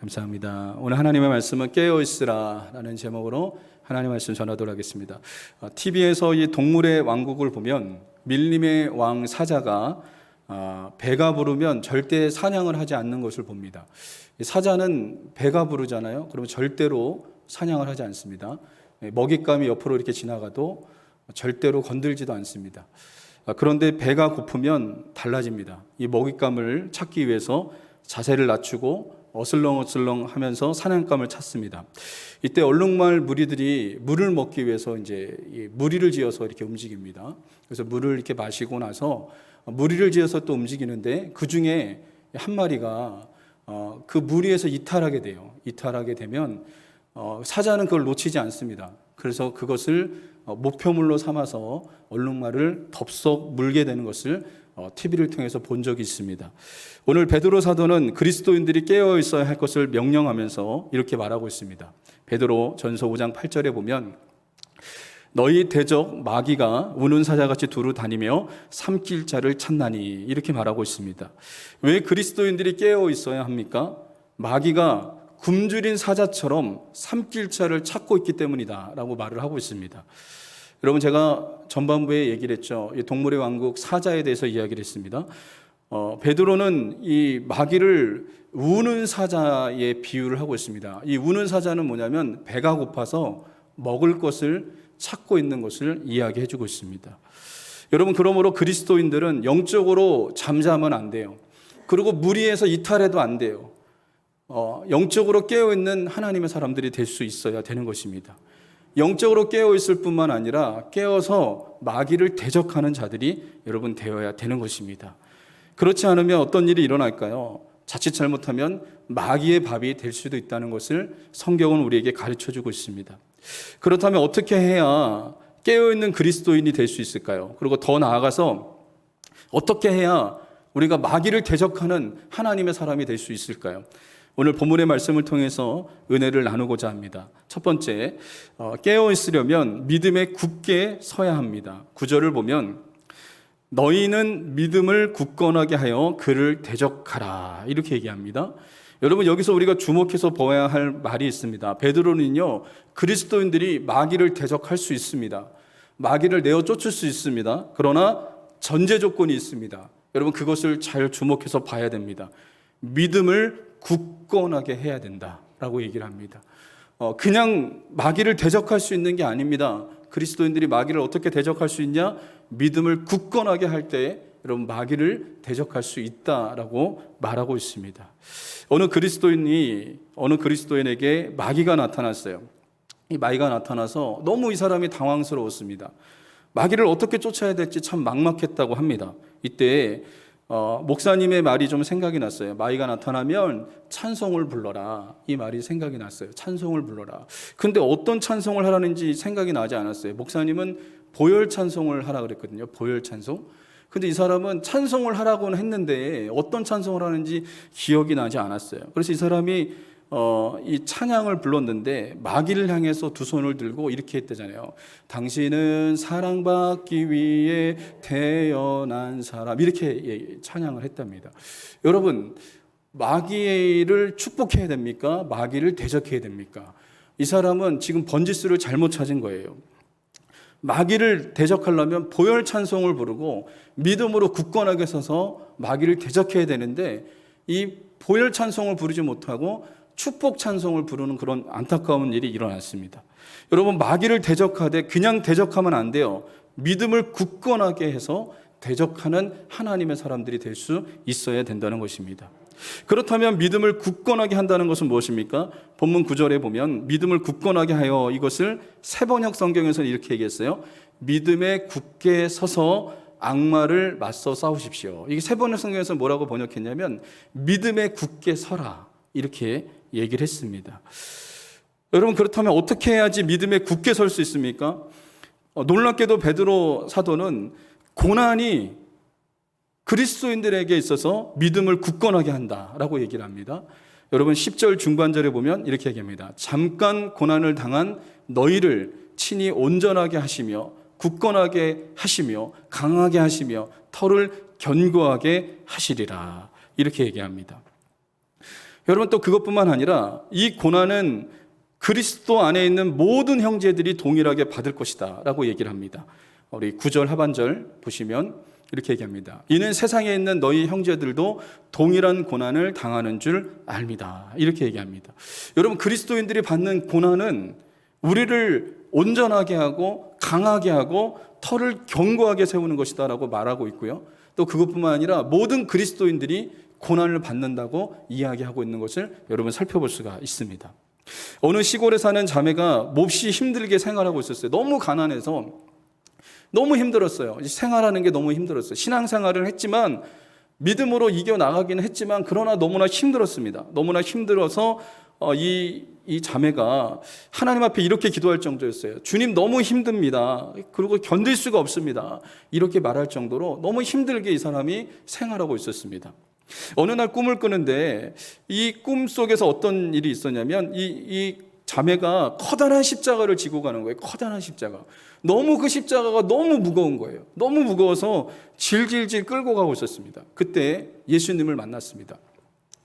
감사합니다. 오늘 하나님의 말씀은 깨어 있으라라는 제목으로 하나님의 말씀 전하도록 하겠습니다. TV에서 이 동물의 왕국을 보면 밀림의 왕 사자가 아, 배가 부르면 절대 사냥을 하지 않는 것을 봅니다. 이 사자는 배가 부르잖아요. 그러면 절대로 사냥을 하지 않습니다. 예, 먹잇감이 옆으로 이렇게 지나가도 절대로 건들지도 않습니다. 아, 그런데 배가 고프면 달라집니다. 이 먹잇감을 찾기 위해서 자세를 낮추고 어슬렁어슬렁 하면서 사냥감을 찾습니다. 이때 얼룩말 무리들이 물을 먹기 위해서 이제 이 무리를 지어서 이렇게 움직입니다. 그래서 물을 이렇게 마시고 나서 무리를 지어서 또 움직이는데 그 중에 한 마리가 어, 그 무리에서 이탈하게 돼요. 이탈하게 되면 어, 사자는 그걸 놓치지 않습니다. 그래서 그것을 어, 목표물로 삼아서 얼룩말을 덥석 물게 되는 것을 어, TV를 통해서 본 적이 있습니다. 오늘 베드로 사도는 그리스도인들이 깨어 있어야 할 것을 명령하면서 이렇게 말하고 있습니다. 베드로 전서 5장 8절에 보면 너희 대적 마귀가 우는 사자같이 두루 다니며 삼킬 자를 찾나니 이렇게 말하고 있습니다. 왜 그리스도인들이 깨어 있어야 합니까? 마귀가 굶주린 사자처럼 삼킬 자를 찾고 있기 때문이다라고 말을 하고 있습니다. 여러분 제가 전반부에 얘기를 했죠. 이 동물의 왕국 사자에 대해서 이야기를 했습니다. 어, 베드로는 이 마귀를 우는 사자의 비유를 하고 있습니다. 이 우는 사자는 뭐냐면 배가 고파서 먹을 것을 찾고 있는 것을 이야기해 주고 있습니다. 여러분 그러므로 그리스도인들은 영적으로 잠자면 안 돼요. 그리고 무리에서 이탈해도 안 돼요. 어, 영적으로 깨어 있는 하나님의 사람들이 될 수 있어야 되는 것입니다. 영적으로 깨어 있을 뿐만 아니라 깨어서 마귀를 대적하는 자들이 여러분 되어야 되는 것입니다. 그렇지 않으면 어떤 일이 일어날까요? 자칫 잘못하면 마귀의 밥이 될 수도 있다는 것을 성경은 우리에게 가르쳐 주고 있습니다. 그렇다면 어떻게 해야 깨어있는 그리스도인이 될 수 있을까요? 그리고 더 나아가서 어떻게 해야 우리가 마귀를 대적하는 하나님의 사람이 될 수 있을까요? 오늘 본문의 말씀을 통해서 은혜를 나누고자 합니다. 첫 번째, 어, 깨어 있으려면 믿음에 굳게 서야 합니다. 구절을 보면 너희는 믿음을 굳건하게 하여 그를 대적하라 이렇게 얘기합니다. 여러분 여기서 우리가 주목해서 보아야 할 말이 있습니다. 베드로는요 그리스도인들이 마귀를 대적할 수 있습니다. 마귀를 내어 쫓을 수 있습니다. 그러나 전제 조건이 있습니다. 여러분 그것을 잘 주목해서 봐야 됩니다. 믿음을 굳건하게 해야 된다라고 얘기를 합니다. 어, 그냥 마귀를 대적할 수 있는 게 아닙니다. 그리스도인들이 마귀를 어떻게 대적할 수 있냐? 믿음을 굳건하게 할때 여러분 마귀를 대적할 수 있다라고 말하고 있습니다. 어느 그리스도인이 어느 그리스도인에게 마귀가 나타났어요. 이 마귀가 나타나서 너무 이 사람이 당황스러웠습니다. 마귀를 어떻게 쫓아야 될지 참 막막했다고 합니다. 이때 어, 목사님의 말이 좀 생각이 났어요. 마귀가 나타나면 찬송을 불러라. 이 말이 생각이 났어요. 찬송을 불러라. 근데 어떤 찬송을 하라는지 생각이 나지 않았어요. 목사님은 보혈 찬송을 하라 그랬거든요. 보혈 찬송. 근데 이 사람은 찬송을 하라고는 했는데 어떤 찬송을 하는지 기억이 나지 않았어요. 그래서 이 사람이 어, 이 찬양을 불렀는데 마귀를 향해서 두 손을 들고 이렇게 했대잖아요. 당신은 사랑받기 위해 태어난 사람 이렇게 예, 찬양을 했답니다. 여러분 마귀를 축복해야 됩니까? 마귀를 대적해야 됩니까? 이 사람은 지금 번지수를 잘못 찾은 거예요. 마귀를 대적하려면 보혈 찬송을 부르고 믿음으로 굳건하게 서서 마귀를 대적해야 되는데 이 보혈 찬송을 부르지 못하고 축복 찬송을 부르는 그런 안타까운 일이 일어났습니다. 여러분 마귀를 대적하되 그냥 대적하면 안 돼요. 믿음을 굳건하게 해서 대적하는 하나님의 사람들이 될 수 있어야 된다는 것입니다. 그렇다면 믿음을 굳건하게 한다는 것은 무엇입니까? 본문 9절에 보면 믿음을 굳건하게 하여 이것을 세번역 성경에서는 이렇게 얘기했어요. 믿음에 굳게 서서 악마를 맞서 싸우십시오. 이게 세번역 성경에서 뭐라고 번역했냐면 믿음에 굳게 서라. 이렇게 얘기를 했습니다. 여러분 그렇다면 어떻게 해야지 믿음에 굳게 설 수 있습니까? 어, 놀랍게도 베드로 사도는 고난이 그리스도인들에게 있어서 믿음을 굳건하게 한다라고 얘기를 합니다. 여러분 10절 중반절에 보면 이렇게 얘기합니다. 잠깐 고난을 당한 너희를 친히 온전하게 하시며 굳건하게 하시며 강하게 하시며 털을 견고하게 하시리라. 이렇게 얘기합니다. 여러분 또 그것뿐만 아니라 이 고난은 그리스도 안에 있는 모든 형제들이 동일하게 받을 것이다 라고 얘기를 합니다. 우리 9절 하반절 보시면 이렇게 얘기합니다. 이는 세상에 있는 너희 형제들도 동일한 고난을 당하는 줄 압니다. 이렇게 얘기합니다. 여러분 그리스도인들이 받는 고난은 우리를 온전하게 하고 강하게 하고 털을 견고하게 세우는 것이다라고 말하고 있고요. 또 그것뿐만 아니라 모든 그리스도인들이 고난을 받는다고 이야기하고 있는 것을 여러분 살펴볼 수가 있습니다. 어느 시골에 사는 자매가 몹시 힘들게 생활하고 있었어요. 너무 가난해서 너무 힘들었어요. 생활하는 게 너무 힘들었어요. 신앙생활을 했지만 믿음으로 이겨 나가기는 했지만 그러나 너무나 힘들었습니다. 너무나 힘들어서 어, 이, 이 자매가 하나님 앞에 이렇게 기도할 정도였어요. 주님 너무 힘듭니다. 그리고 견딜 수가 없습니다. 이렇게 말할 정도로 너무 힘들게 이 사람이 생활하고 있었습니다. 어느 날 꿈을 꾸는데 이 꿈 속에서 어떤 일이 있었냐면 이, 이 자매가 커다란 십자가를 지고 가는 거예요. 커다란 십자가. 너무 그 십자가가 너무 무거운 거예요. 너무 무거워서 질질질 끌고 가고 있었습니다. 그때 예수님을 만났습니다.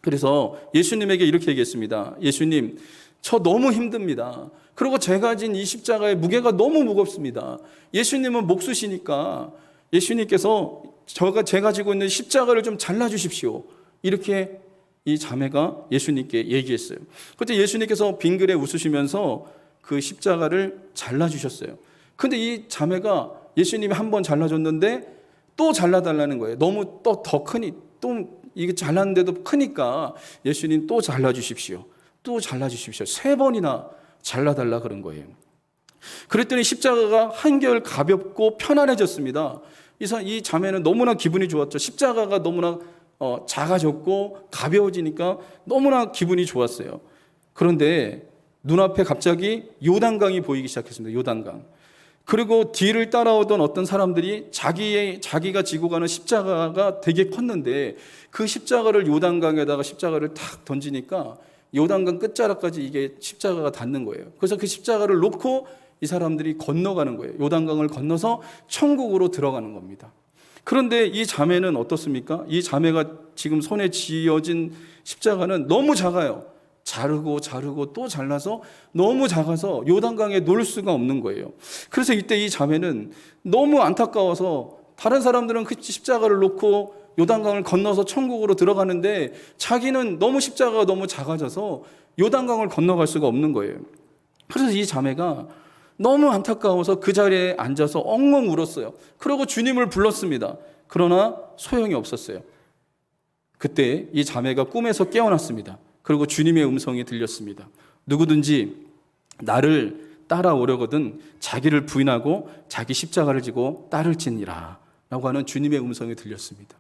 그래서 예수님에게 이렇게 얘기했습니다. 예수님, 저 너무 힘듭니다. 그리고 제가 진 이 십자가의 무게가 너무 무겁습니다. 예수님은 목수시니까 예수님께서 제가 지고 있는 십자가를 좀 잘라 주십시오. 이렇게 이 자매가 예수님께 얘기했어요. 그때 예수님께서 빙그레 웃으시면서 그 십자가를 잘라 주셨어요. 근데 이 자매가 예수님이 한 번 잘라 줬는데 또 잘라 달라는 거예요. 너무 또 더 크니 또 이게 잘랐는데도 크니까 예수님 또 잘라 주십시오. 또 잘라 주십시오. 세 번이나 잘라 달라 그런 거예요. 그랬더니 십자가가 한결 가볍고 편안해졌습니다. 이, 자매는 너무나 기분이 좋았죠. 십자가가 너무나 어, 작아졌고 가벼워지니까 너무나 기분이 좋았어요. 그런데 눈앞에 갑자기 요단강이 보이기 시작했습니다. 요단강. 그리고 뒤를 따라오던 어떤 사람들이 자기의 자기가 지고 가는 십자가가 되게 컸는데 그 십자가를 요단강에다가 십자가를 탁 던지니까 요단강 끝자락까지 이게 십자가가 닿는 거예요. 그래서 그 십자가를 놓고 이 사람들이 건너가는 거예요. 요단강을 건너서 천국으로 들어가는 겁니다. 그런데 이 자매는 어떻습니까? 이 자매가 지금 손에 쥐어진 십자가는 너무 작아요. 자르고 자르고 또 잘라서 너무 작아서 요단강에 놓을 수가 없는 거예요. 그래서 이때 이 자매는 너무 안타까워서 다른 사람들은 그 십자가를 놓고 요단강을 건너서 천국으로 들어가는데 자기는 너무 십자가가 너무 작아져서 요단강을 건너갈 수가 없는 거예요. 그래서 이 자매가 너무 안타까워서 그 자리에 앉아서 엉엉 울었어요. 그러고 주님을 불렀습니다. 그러나 소용이 없었어요. 그때 이 자매가 꿈에서 깨어났습니다. 그리고 주님의 음성이 들렸습니다. 누구든지 나를 따라오려거든 자기를 부인하고 자기 십자가를 지고 따를 지니라 라고 하는 주님의 음성이 들렸습니다.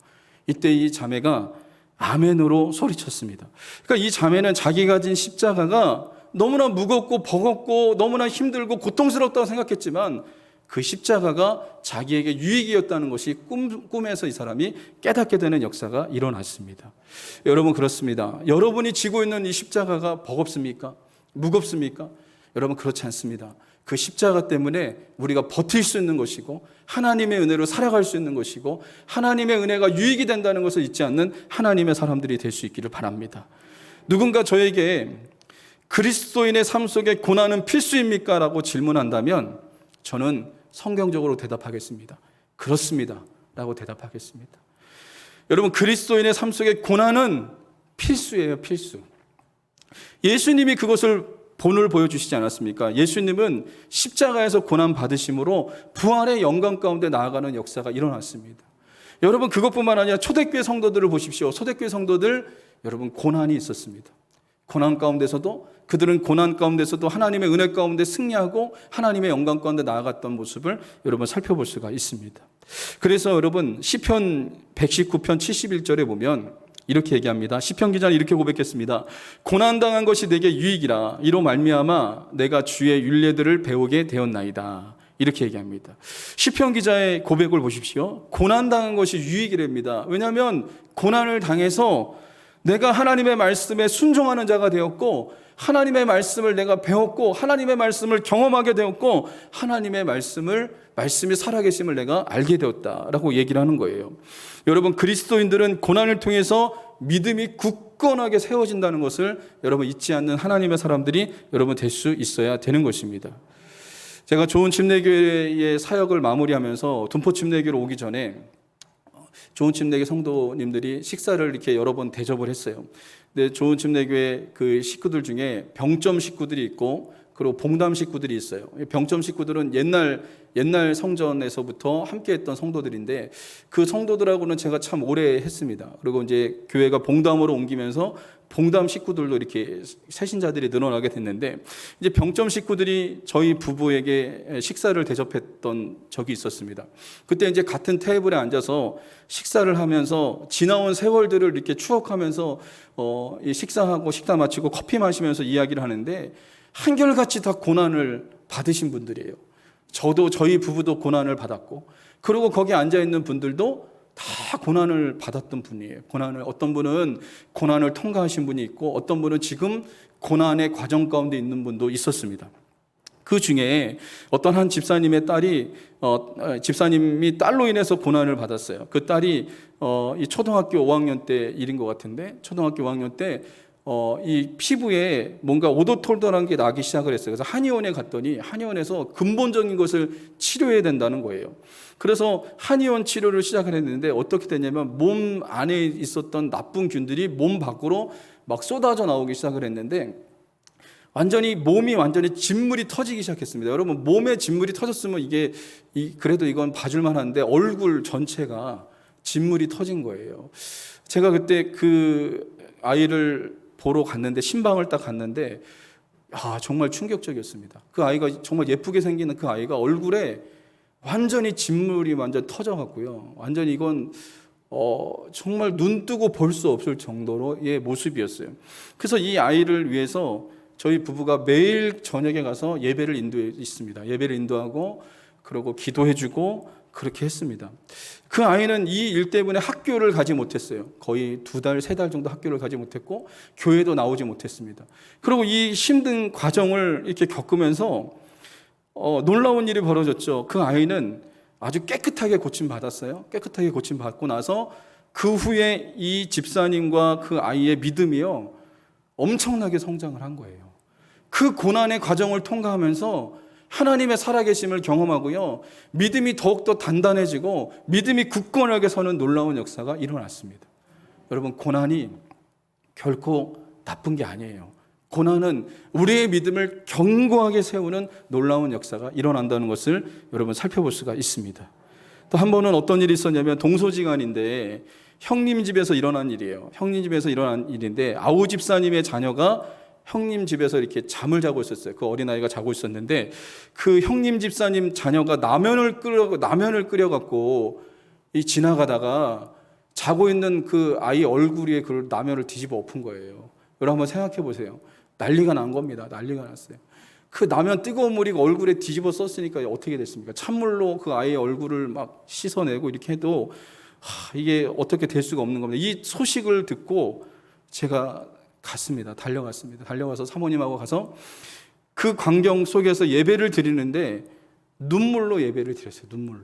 이때 이 자매가 아멘으로 소리쳤습니다. 그러니까 이 자매는 자기가 진 십자가가 너무나 무겁고 버겁고 너무나 힘들고 고통스럽다고 생각했지만 그 십자가가 자기에게 유익이었다는 것이 꿈, 꿈에서 이 사람이 깨닫게 되는 역사가 일어났습니다. 여러분, 그렇습니다. 여러분이 지고 있는 이 십자가가 버겁습니까? 무겁습니까? 여러분, 그렇지 않습니다. 그 십자가 때문에 우리가 버틸 수 있는 것이고, 하나님의 은혜로 살아갈 수 있는 것이고, 하나님의 은혜가 유익이 된다는 것을 잊지 않는 하나님의 사람들이 될 수 있기를 바랍니다. 누군가 저에게 그리스도인의 삶 속에 고난은 필수입니까? 라고 질문한다면 저는 성경적으로 대답하겠습니다. 그렇습니다. 라고 대답하겠습니다. 여러분, 그리스도인의 삶 속에 고난은 필수예요, 필수. 예수님이 그것을 본을 보여주시지 않았습니까? 예수님은 십자가에서 고난 받으심으로 부활의 영광 가운데 나아가는 역사가 일어났습니다. 여러분, 그것뿐만 아니라 초대교회 성도들을 보십시오. 초대교회 성도들, 여러분, 고난이 있었습니다. 고난 가운데서도 그들은 고난 가운데서도 하나님의 은혜 가운데 승리하고 하나님의 영광 가운데 나아갔던 모습을 여러분 살펴볼 수가 있습니다. 그래서 여러분 시편 119편 71절에 보면 이렇게 얘기합니다. 시편 기자는 이렇게 고백했습니다. 고난 당한 것이 내게 유익이라 이로 말미암아 내가 주의 율례들을 배우게 되었나이다. 이렇게 얘기합니다. 시편 기자의 고백을 보십시오. 고난 당한 것이 유익이랍니다. 왜냐하면 고난을 당해서 내가 하나님의 말씀에 순종하는 자가 되었고 하나님의 말씀을 내가 배웠고 하나님의 말씀을 경험하게 되었고 하나님의 말씀을 말씀이 살아계심을 내가 알게 되었다라고 얘기를 하는 거예요. 여러분 그리스도인들은 고난을 통해서 믿음이 굳건하게 세워진다는 것을 여러분 잊지 않는 하나님의 사람들이 여러분 될 수 있어야 되는 것입니다. 제가 좋은 침례교회의 사역을 마무리하면서 둔포 침례교로 오기 전에 좋은 침례교 성도님들이 식사를 이렇게 여러 번 대접을 했어요. 근데 좋은 침례교회 그 식구들 중에 병점 식구들이 있고 그리고 봉담 식구들이 있어요. 병점 식구들은 옛날 옛날 성전에서부터 함께했던 성도들인데 그 성도들하고는 제가 참 오래 했습니다. 그리고 이제 교회가 봉담으로 옮기면서 봉담 식구들도 이렇게 새신자들이 늘어나게 됐는데 이제 병점 식구들이 저희 부부에게 식사를 대접했던 적이 있었습니다. 그때 이제 같은 테이블에 앉아서 식사를 하면서 지나온 세월들을 이렇게 추억하면서 어, 이 식사하고 식사 마치고 커피 마시면서 이야기를 하는데 한결같이 다 고난을 받으신 분들이에요. 저도 저희 부부도 고난을 받았고 그리고 거기 앉아 있는 분들도 다 고난을 받았던 분이에요. 고난을 어떤 분은 고난을 통과하신 분이 있고 어떤 분은 지금 고난의 과정 가운데 있는 분도 있었습니다. 그 중에 어떤 한 집사님의 딸이 어, 어, 집사님이 딸로 인해서 고난을 받았어요. 그 딸이 어, 이 초등학교 5학년 때 일인 것 같은데 초등학교 5학년 때 어, 이 피부에 뭔가 오도톨돌한 게 나기 시작을 했어요. 그래서 한의원에 갔더니 한의원에서 근본적인 것을 치료해야 된다는 거예요. 그래서 한의원 치료를 시작을 했는데 어떻게 됐냐면 몸 안에 있었던 나쁜 균들이 몸 밖으로 막 쏟아져 나오기 시작을 했는데 완전히 몸이 완전히 진물이 터지기 시작했습니다. 여러분 몸에 진물이 터졌으면 이게 이, 그래도 이건 봐줄 만 한데 얼굴 전체가 진물이 터진 거예요. 제가 그때 그 아이를 보러 갔는데 신방을 딱 갔는데 아 정말 충격적이었습니다. 그 아이가 정말 예쁘게 생기는 그 아이가 얼굴에 완전히 진물이 완전 터져갖고요. 완전히 이건 어, 정말 눈 뜨고 볼 수 없을 정도로의 모습이었어요. 그래서 이 아이를 위해서 저희 부부가 매일 저녁에 가서 예배를 인도해 있습니다. 예배를 인도하고 그러고 기도해주고 그렇게 했습니다. 그 아이는 이 일 때문에 학교를 가지 못했어요. 거의 두 달, 세 달 정도 학교를 가지 못했고 교회도 나오지 못했습니다. 그리고 이 힘든 과정을 이렇게 겪으면서 어, 놀라운 일이 벌어졌죠. 그 아이는 아주 깨끗하게 고침 받았어요. 깨끗하게 고침 받고 나서 그 후에 이 집사님과 그 아이의 믿음이요 엄청나게 성장을 한 거예요. 그 고난의 과정을 통과하면서 하나님의 살아계심을 경험하고요. 믿음이 더욱더 단단해지고 믿음이 굳건하게 서는 놀라운 역사가 일어났습니다. 여러분, 고난이 결코 나쁜 게 아니에요. 고난은 우리의 믿음을 견고하게 세우는 놀라운 역사가 일어난다는 것을 여러분 살펴볼 수가 있습니다. 또 한 번은 어떤 일이 있었냐면 동서지간인데 형님 집에서 일어난 일이에요. 형님 집에서 일어난 일인데 아우 집사님의 자녀가 형님 집에서 이렇게 잠을 자고 있었어요. 그 어린아이가 자고 있었는데 그 형님 집사님 자녀가 라면을 끓여 라면을 끓여 갖고 이 지나가다가 자고 있는 그 아이 얼굴 위에 그 라면을 뒤집어 엎은 거예요. 여러분 한번 생각해 보세요. 난리가 난 겁니다. 난리가 났어요. 그 라면 뜨거운 물이 얼굴에 뒤집어 썼으니까 어떻게 됐습니까? 찬물로 그 아이의 얼굴을 막 씻어내고 이렇게 해도 하, 이게 어떻게 될 수가 없는 겁니다. 이 소식을 듣고 제가 갔습니다. 달려갔습니다. 달려가서 사모님하고 가서 그 광경 속에서 예배를 드리는데 눈물로 예배를 드렸어요. 눈물로.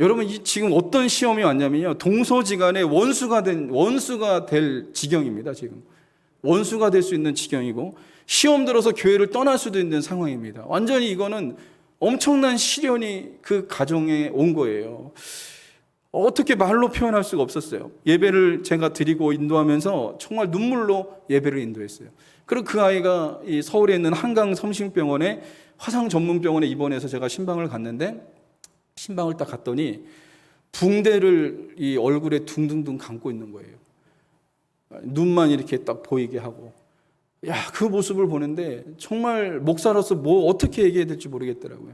여러분 이 지금 어떤 시험이 왔냐면요. 동서지간에 원수가 된 원수가 될 지경입니다. 지금 원수가 될 수 있는 지경이고 시험 들어서 교회를 떠날 수도 있는 상황입니다. 완전히 이거는 엄청난 시련이 그 가정에 온 거예요. 어떻게 말로 표현할 수가 없었어요. 예배를 제가 드리고 인도하면서 정말 눈물로 예배를 인도했어요. 그리고 그 아이가 이 서울에 있는 한강 섬신병원에 화상 전문 병원에 입원해서 제가 신방을 갔는데 신방을 딱 갔더니 붕대를 이 얼굴에 둥둥둥 감고 있는 거예요. 눈만 이렇게 딱 보이게 하고. 야, 그 모습을 보는데 정말 목사로서 뭐 어떻게 얘기해야 될지 모르겠더라고요.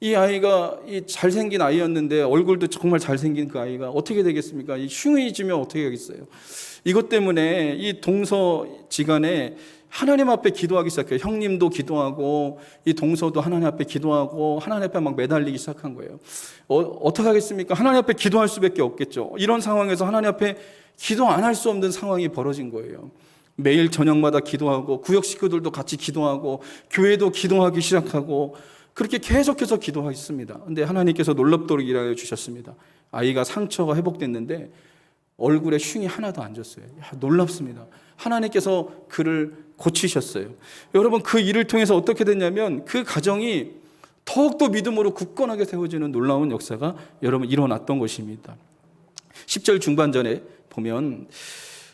이 아이가 이 잘생긴 아이였는데 얼굴도 정말 잘생긴 그 아이가 어떻게 되겠습니까? 이 흉해지면 어떻게 하겠어요? 이것 때문에 이 동서지간에 하나님 앞에 기도하기 시작해요. 형님도 기도하고 이 동서도 하나님 앞에 기도하고 하나님 앞에 막 매달리기 시작한 거예요. 어, 어떻게 하겠습니까? 하나님 앞에 기도할 수밖에 없겠죠. 이런 상황에서 하나님 앞에 기도 안 할 수 없는 상황이 벌어진 거예요. 매일 저녁마다 기도하고 구역 식구들도 같이 기도하고 교회도 기도하기 시작하고 그렇게 계속해서 기도하겠습니다. 근데 하나님께서 놀랍도록 일하여 주셨습니다. 아이가 상처가 회복됐는데 얼굴에 흉이 하나도 안 졌어요. 야, 놀랍습니다. 하나님께서 그를 고치셨어요. 여러분 그 일을 통해서 어떻게 됐냐면 그 가정이 더욱더 믿음으로 굳건하게 세워지는 놀라운 역사가 여러분 일어났던 것입니다. 10절 중반전에 보면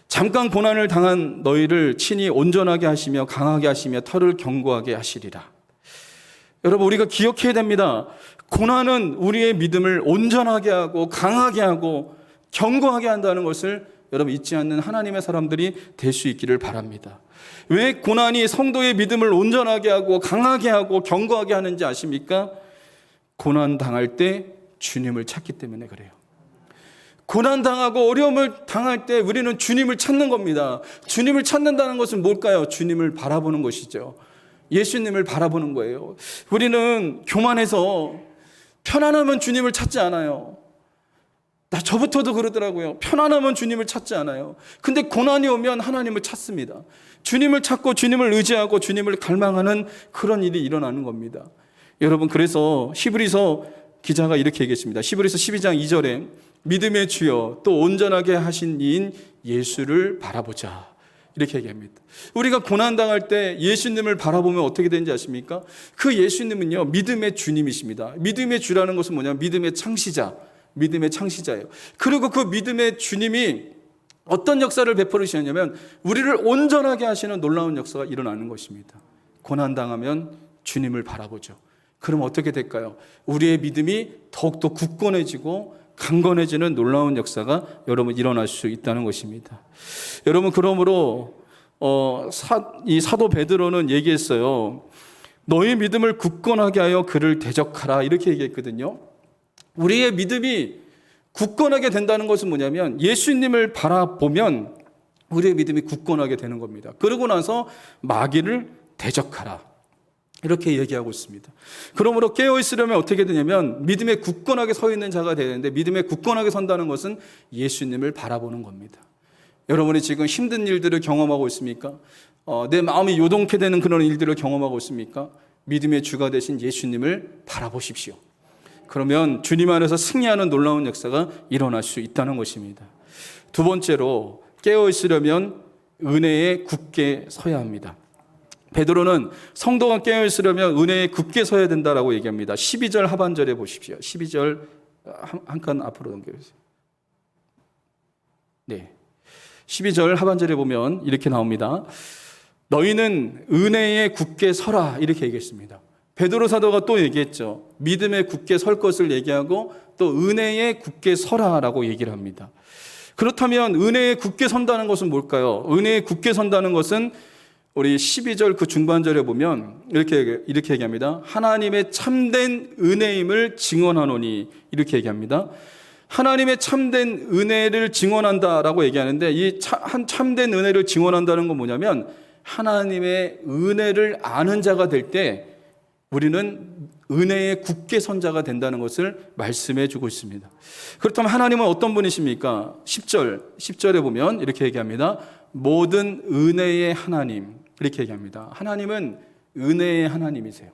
잠깐 고난을 당한 너희를 친히 온전하게 하시며 강하게 하시며 털을 견고하게 하시리라. 여러분 우리가 기억해야 됩니다. 고난은 우리의 믿음을 온전하게 하고 강하게 하고 견고하게 한다는 것을 여러분 잊지 않는 하나님의 사람들이 될 수 있기를 바랍니다. 왜 고난이 성도의 믿음을 온전하게 하고 강하게 하고 견고하게 하는지 아십니까? 고난 당할 때 주님을 찾기 때문에 그래요. 고난 당하고 어려움을 당할 때 우리는 주님을 찾는 겁니다. 주님을 찾는다는 것은 뭘까요? 주님을 바라보는 것이죠. 예수님을 바라보는 거예요. 우리는 교만해서 편안하면 주님을 찾지 않아요. 나 저부터도 그러더라고요. 편안하면 주님을 찾지 않아요. 근데 고난이 오면 하나님을 찾습니다. 주님을 찾고 주님을 의지하고 주님을 갈망하는 그런 일이 일어나는 겁니다. 여러분 그래서 히브리서 기자가 이렇게 얘기했습니다. 히브리서 12장 2절에 믿음의 주여 또 온전하게 하신 이인 예수를 바라보자. 이렇게 얘기합니다. 우리가 고난 당할 때 예수님을 바라보면 어떻게 되는지 아십니까? 그 예수님은요, 믿음의 주님이십니다. 믿음의 주라는 것은 뭐냐? 믿음의 창시자, 믿음의 창시자예요. 그리고 그 믿음의 주님이 어떤 역사를 베풀으시냐면 우리를 온전하게 하시는 놀라운 역사가 일어나는 것입니다. 고난 당하면 주님을 바라보죠. 그럼 어떻게 될까요? 우리의 믿음이 더욱더 굳건해지고 강건해지는 놀라운 역사가 여러분 일어날 수 있다는 것입니다. 여러분 그러므로 어, 사, 이 사도 베드로는 얘기했어요. 너희 믿음을 굳건하게 하여 그를 대적하라 이렇게 얘기했거든요. 우리의 믿음이 굳건하게 된다는 것은 뭐냐면 예수님을 바라보면 우리의 믿음이 굳건하게 되는 겁니다. 그러고 나서 마귀를 대적하라. 이렇게 얘기하고 있습니다. 그러므로 깨어 있으려면 어떻게 되냐면 믿음에 굳건하게 서 있는 자가 되는데 믿음에 굳건하게 선다는 것은 예수님을 바라보는 겁니다. 여러분이 지금 힘든 일들을 경험하고 있습니까? 어, 내 마음이 요동케 되는 그런 일들을 경험하고 있습니까? 믿음의 주가 되신 예수님을 바라보십시오. 그러면 주님 안에서 승리하는 놀라운 역사가 일어날 수 있다는 것입니다. 두 번째로 깨어 있으려면 은혜에 굳게 서야 합니다. 베드로는 성도가 깨어 있으려면 은혜에 굳게 서야 된다라고 얘기합니다. 12절 하반절에 보십시오. 12절 한 칸 앞으로 넘겨 주세요. 네. 12절 하반절에 보면 이렇게 나옵니다. 너희는 은혜에 굳게 서라 이렇게 얘기했습니다. 베드로 사도가 또 얘기했죠. 믿음에 굳게 설 것을 얘기하고 또 은혜에 굳게 서라라고 얘기를 합니다. 그렇다면 은혜에 굳게 선다는 것은 뭘까요? 은혜에 굳게 선다는 것은 우리 12절 그 중반절에 보면 이렇게 이렇게 얘기합니다. 하나님의 참된 은혜임을 증언하노니 이렇게 얘기합니다. 하나님의 참된 은혜를 증언한다라고 얘기하는데 이 한 참된 은혜를 증언한다는 건 뭐냐면 하나님의 은혜를 아는 자가 될 때 우리는 은혜에 굳게 선자가 된다는 것을 말씀해 주고 있습니다. 그렇다면 하나님은 어떤 분이십니까? 10절, 10절에 보면 이렇게 얘기합니다. 모든 은혜의 하나님. 이렇게 얘기합니다. 하나님은 은혜의 하나님이세요.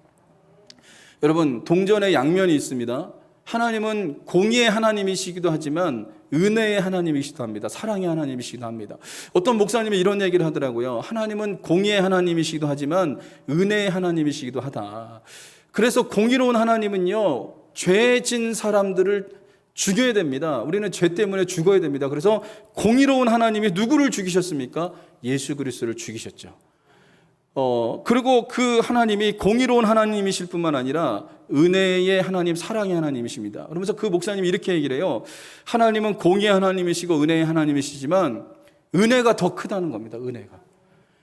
여러분, 동전의 양면이 있습니다. 하나님은 공의의 하나님이시기도 하지만 은혜의 하나님이시기도 합니다. 사랑의 하나님이시기도 합니다. 어떤 목사님이 이런 얘기를 하더라고요. 하나님은 공의의 하나님이시기도 하지만 은혜의 하나님이시기도 하다. 그래서 공의로운 하나님은요, 죄 진 사람들을 죽여야 됩니다. 우리는 죄 때문에 죽어야 됩니다. 그래서 공의로운 하나님이 누구를 죽이셨습니까? 예수 그리스도를 죽이셨죠. 어, 그리고 그 하나님이 공의로운 하나님이실 뿐만 아니라 은혜의 하나님, 사랑의 하나님이십니다. 그러면서 그 목사님이 이렇게 얘기를 해요. 하나님은 공의의 하나님이시고 은혜의 하나님이시지만 은혜가 더 크다는 겁니다. 은혜가.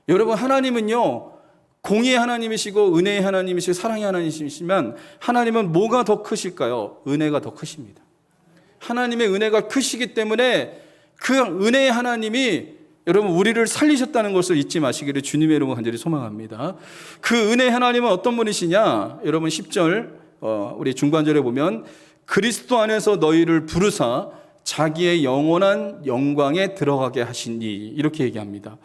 여러분, 하나님은요, 공의의 하나님이시고 은혜의 하나님이시고 사랑의 하나님이시지만 하나님은 뭐가 더 크실까요? 은혜가 더 크십니다. 하나님의 은혜가 크시기 때문에 그 은혜의 하나님이 여러분 우리를 살리셨다는 것을 잊지 마시기를 주님의 이름으로 간절히 소망합니다. 그 은혜 하나님은 어떤 분이시냐? 여러분 10절 어, 우리 중반절에 보면 그리스도 안에서 너희를 부르사 자기의 영원한 영광에 들어가게 하시니 이렇게 얘기합니다.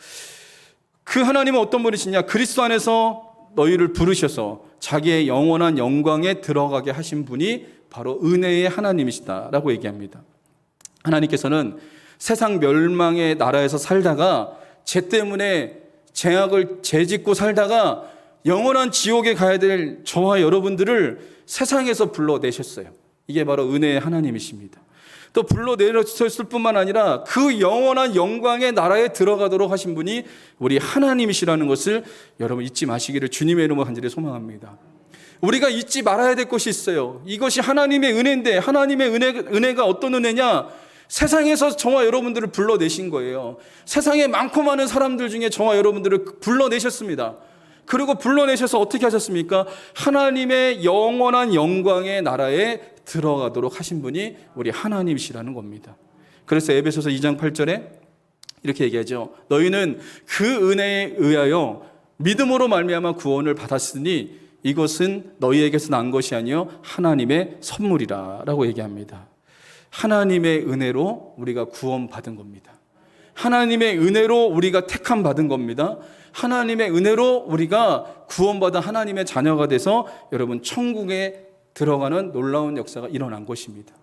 그 하나님은 어떤 분이시냐? 그리스도 안에서 너희를 부르셔서 자기의 영원한 영광에 들어가게 하신 분이 바로 은혜의 하나님이시다라고 얘기합니다. 하나님께서는 세상 멸망의 나라에서 살다가 죄 때문에 죄악을 죄짓고 살다가 영원한 지옥에 가야 될 저와 여러분들을 세상에서 불러내셨어요. 이게 바로 은혜의 하나님이십니다. 또 불러내셨을 뿐만 아니라 그 영원한 영광의 나라에 들어가도록 하신 분이 우리 하나님이시라는 것을 여러분 잊지 마시기를 주님의 이름으로 간절히 소망합니다. 우리가 잊지 말아야 될 것이 있어요. 이것이 하나님의 은혜인데 하나님의 은혜, 은혜가 어떤 은혜냐? 세상에서 저와 여러분들을 불러내신 거예요. 세상에 많고 많은 사람들 중에 저와 여러분들을 불러내셨습니다. 그리고 불러내셔서 어떻게 하셨습니까? 하나님의 영원한 영광의 나라에 들어가도록 하신 분이 우리 하나님이시라는 겁니다. 그래서 에베소서 2장 8절에 이렇게 얘기하죠. 너희는 그 은혜에 의하여 믿음으로 말미암아 구원을 받았으니 이것은 너희에게서 난 것이 아니요 하나님의 선물이라라고 얘기합니다. 하나님의 은혜로 우리가 구원받은 겁니다. 하나님의 은혜로 우리가 택함 받은 겁니다. 하나님의 은혜로 우리가 구원받아 하나님의 자녀가 돼서 여러분 천국에 들어가는 놀라운 역사가 일어난 것입니다.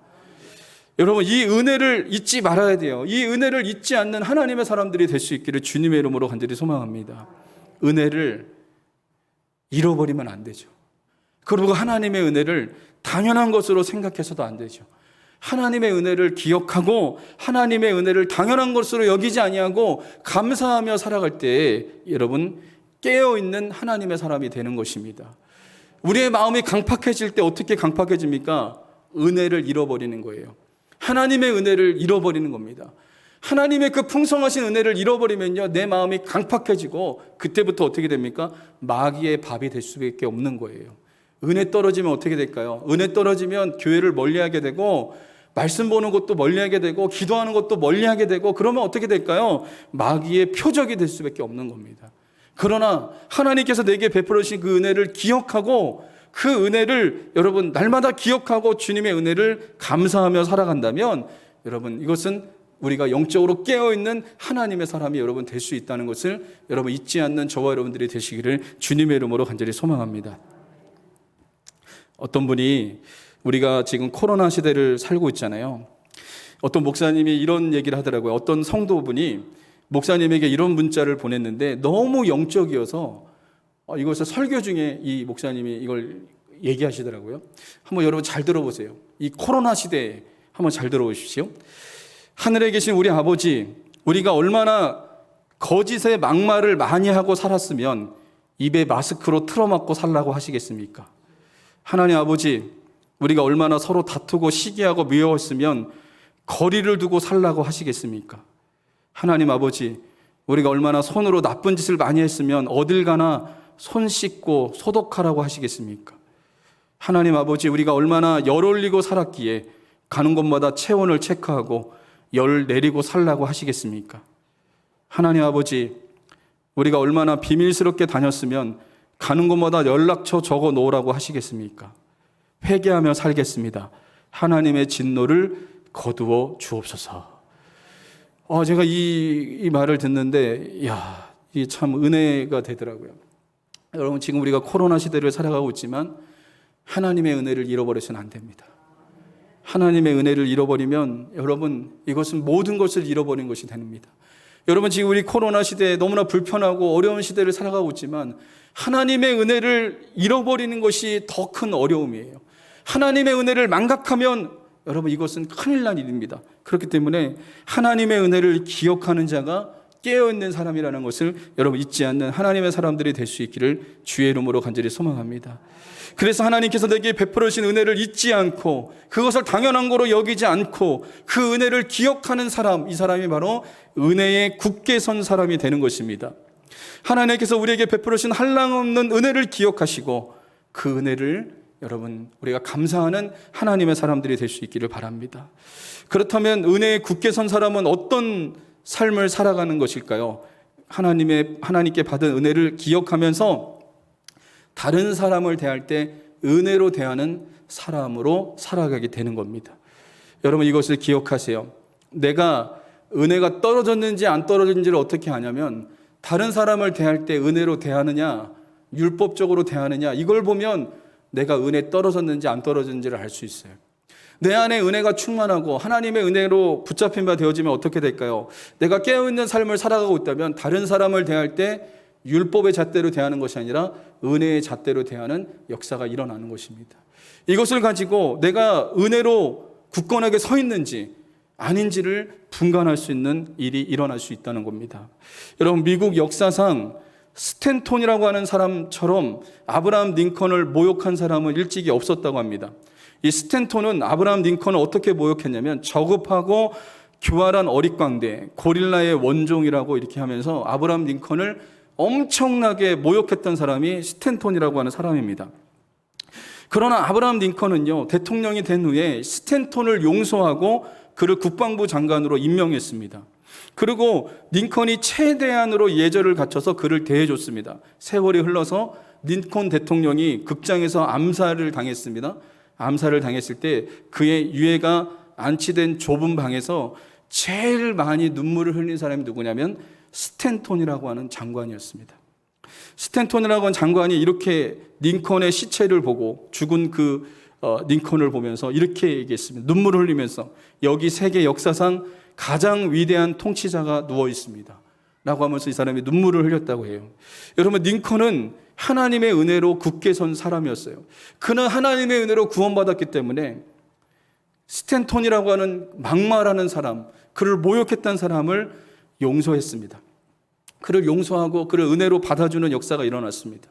여러분 이 은혜를 잊지 말아야 돼요. 이 은혜를 잊지 않는 하나님의 사람들이 될 수 있기를 주님의 이름으로 간절히 소망합니다. 은혜를 잃어버리면 안 되죠. 그리고 하나님의 은혜를 당연한 것으로 생각해서도 안 되죠. 하나님의 은혜를 기억하고 하나님의 은혜를 당연한 것으로 여기지 아니하고 감사하며 살아갈 때 여러분 깨어 있는 하나님의 사람이 되는 것입니다. 우리의 마음이 강팍해질 때 어떻게 강팍해집니까? 은혜를 잃어버리는 거예요. 하나님의 은혜를 잃어버리는 겁니다. 하나님의 그 풍성하신 은혜를 잃어버리면요, 내 마음이 강팍해지고 그때부터 어떻게 됩니까? 마귀의 밥이 될 수밖에 없는 거예요. 은혜 떨어지면 어떻게 될까요? 은혜 떨어지면 교회를 멀리 하게 되고 말씀 보는 것도 멀리하게 되고 기도하는 것도 멀리하게 되고 그러면 어떻게 될까요? 마귀의 표적이 될 수밖에 없는 겁니다. 그러나 하나님께서 내게 베풀어 주신 그 은혜를 기억하고 그 은혜를 여러분 날마다 기억하고 주님의 은혜를 감사하며 살아간다면 여러분 이것은 우리가 영적으로 깨어 있는 하나님의 사람이 여러분 될 수 있다는 것을 여러분 잊지 않는 저와 여러분들이 되시기를 주님의 이름으로 간절히 소망합니다. 어떤 분이 우리가 지금 코로나 시대를 살고 있잖아요. 어떤 목사님이 이런 얘기를 하더라고요. 어떤 성도분이 목사님에게 이런 문자를 보냈는데 너무 영적이어서 어, 이것을 설교 중에 이 목사님이 이걸 얘기하시더라고요. 한번 여러분 잘 들어보세요. 이 코로나 시대에 한번 잘 들어보십시오. 하늘에 계신 우리 아버지, 우리가 얼마나 거짓의 막말을 많이 하고 살았으면 입에 마스크로 틀어막고 살라고 하시겠습니까? 하나님 아버지, 우리가 얼마나 서로 다투고 시기하고 미워했으면 거리를 두고 살라고 하시겠습니까? 하나님 아버지, 우리가 얼마나 손으로 나쁜 짓을 많이 했으면 어딜 가나 손 씻고 소독하라고 하시겠습니까? 하나님 아버지, 우리가 얼마나 열 올리고 살았기에 가는 곳마다 체온을 체크하고 열 내리고 살라고 하시겠습니까? 하나님 아버지, 우리가 얼마나 비밀스럽게 다녔으면 가는 곳마다 연락처 적어 놓으라고 하시겠습니까? 회개하며 살겠습니다. 하나님의 진노를 거두어 주옵소서. 어, 제가 이, 이 말을 듣는데, 야, 이게 참 은혜가 되더라고요. 여러분, 지금 우리가 코로나 시대를 살아가고 있지만, 하나님의 은혜를 잃어버려서는 안 됩니다. 하나님의 은혜를 잃어버리면, 여러분, 이것은 모든 것을 잃어버린 것이 됩니다. 여러분, 지금 우리 코로나 시대에 너무나 불편하고 어려운 시대를 살아가고 있지만, 하나님의 은혜를 잃어버리는 것이 더 큰 어려움이에요. 하나님의 은혜를 망각하면 여러분 이것은 큰일 난 일입니다. 그렇기 때문에 하나님의 은혜를 기억하는 자가 깨어 있는 사람이라는 것을 여러분 잊지 않는 하나님의 사람들이 될 수 있기를 주의 이름으로 간절히 소망합니다. 그래서 하나님께서 내게 베풀어 주신 은혜를 잊지 않고 그것을 당연한 거로 여기지 않고 그 은혜를 기억하는 사람, 이 사람이 바로 은혜에 굳게 선 사람이 되는 것입니다. 하나님께서 우리에게 베풀어 주신 한량없는 은혜를 기억하시고 그 은혜를 여러분 우리가 감사하는 하나님의 사람들이 될 수 있기를 바랍니다. 그렇다면 은혜에 굳게 선 사람은 어떤 삶을 살아가는 것일까요? 하나님의 하나님께 받은 은혜를 기억하면서 다른 사람을 대할 때 은혜로 대하는 사람으로 살아가게 되는 겁니다. 여러분 이것을 기억하세요. 내가 은혜가 떨어졌는지 안 떨어졌는지를 어떻게 하냐면 다른 사람을 대할 때 은혜로 대하느냐 율법적으로 대하느냐 이걸 보면 내가 은혜 떨어졌는지 안 떨어졌는지를 알 수 있어요. 내 안에 은혜가 충만하고 하나님의 은혜로 붙잡힌 바 되어지면 어떻게 될까요? 내가 깨어있는 삶을 살아가고 있다면 다른 사람을 대할 때 율법의 잣대로 대하는 것이 아니라 은혜의 잣대로 대하는 역사가 일어나는 것입니다. 이것을 가지고 내가 은혜로 굳건하게 서 있는지 아닌지를 분간할 수 있는 일이 일어날 수 있다는 겁니다. 여러분, 미국 역사상 스탠톤이라고 하는 사람처럼 아브라함 링컨을 모욕한 사람은 일찍이 없었다고 합니다. 이 스탠톤은 아브라함 링컨을 어떻게 모욕했냐면 저급하고 교활한 어릿광대, 고릴라의 원종이라고 이렇게 하면서 아브라함 링컨을 엄청나게 모욕했던 사람이 스탠톤이라고 하는 사람입니다. 그러나 아브라함 링컨은요, 대통령이 된 후에 스탠톤을 용서하고 그를 국방부 장관으로 임명했습니다. 그리고 링컨이 최대한으로 예절을 갖춰서 그를 대해줬습니다. 세월이 흘러서 링컨 대통령이 극장에서 암살을 당했습니다. 암살을 당했을 때 그의 유해가 안치된 좁은 방에서 제일 많이 눈물을 흘린 사람이 누구냐면 스탠톤이라고 하는 장관이었습니다. 스탠톤이라고 하는 장관이 이렇게 링컨의 시체를 보고 죽은 그 어, 링컨을 보면서 이렇게 얘기했습니다. 눈물을 흘리면서 여기 세계 역사상 가장 위대한 통치자가 누워 있습니다. 라고 하면서 이 사람이 눈물을 흘렸다고 해요. 여러분, 링컨은 하나님의 은혜로 굳게 선 사람이었어요. 그는 하나님의 은혜로 구원받았기 때문에 스탠톤이라고 하는 막말하는 사람, 그를 모욕했던 사람을 용서했습니다. 그를 용서하고 그를 은혜로 받아주는 역사가 일어났습니다.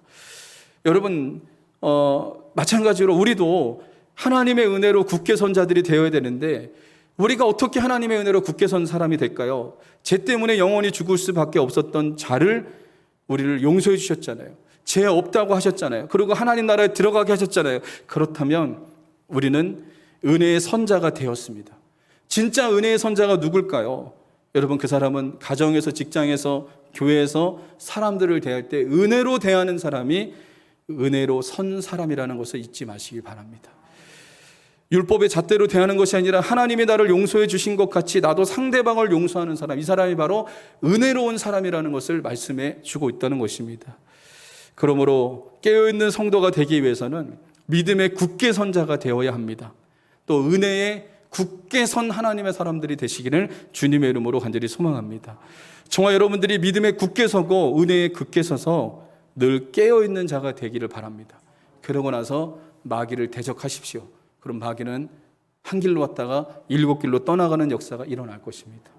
여러분, 어, 마찬가지로 우리도 하나님의 은혜로 굳게 선 자들이 되어야 되는데 우리가 어떻게 하나님의 은혜로 굳게 선 사람이 될까요? 죄 때문에 영원히 죽을 수밖에 없었던 자를 우리를 용서해 주셨잖아요. 죄 없다고 하셨잖아요. 그리고 하나님 나라에 들어가게 하셨잖아요. 그렇다면 우리는 은혜의 선자가 되었습니다. 진짜 은혜의 선자가 누굴까요? 여러분 그 사람은 가정에서 직장에서 교회에서 사람들을 대할 때 은혜로 대하는 사람이 은혜로 선 사람이라는 것을 잊지 마시기 바랍니다. 율법의 잣대로 대하는 것이 아니라 하나님이 나를 용서해 주신 것 같이 나도 상대방을 용서하는 사람, 이 사람이 바로 은혜로운 사람이라는 것을 말씀해 주고 있다는 것입니다. 그러므로 깨어있는 성도가 되기 위해서는 믿음의 굳게 선자가 되어야 합니다. 또 은혜의 굳게 선 하나님의 사람들이 되시기를 주님의 이름으로 간절히 소망합니다. 정말 여러분들이 믿음에 굳게 서고 은혜에 굳게 서서 늘 깨어있는 자가 되기를 바랍니다. 그러고 나서 마귀를 대적하십시오. 그럼 마귀는 한 길로 왔다가 일곱 길로 떠나가는 역사가 일어날 것입니다.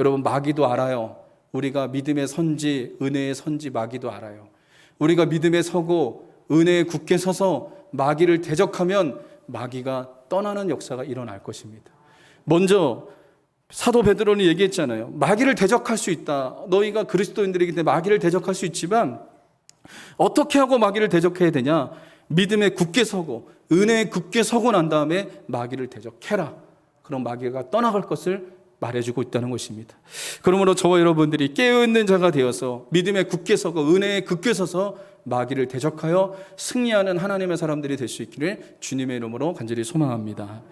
여러분 마귀도 알아요. 우리가 믿음의 선지, 은혜의 선지 마귀도 알아요. 우리가 믿음에 서고 은혜에 굳게 서서 마귀를 대적하면 마귀가 떠나는 역사가 일어날 것입니다. 먼저 사도 베드로는 얘기했잖아요. 마귀를 대적할 수 있다. 너희가 그리스도인들이기 때문에 마귀를 대적할 수 있지만 어떻게 하고 마귀를 대적해야 되냐? 믿음에 굳게 서고 은혜에 굳게 서고 난 다음에 마귀를 대적해라. 그럼 마귀가 떠나갈 것을 말해주고 있다는 것입니다. 그러므로 저와 여러분들이 깨어있는 자가 되어서 믿음에 굳게 서고 은혜에 굳게 서서 마귀를 대적하여 승리하는 하나님의 사람들이 될 수 있기를 주님의 이름으로 간절히 소망합니다.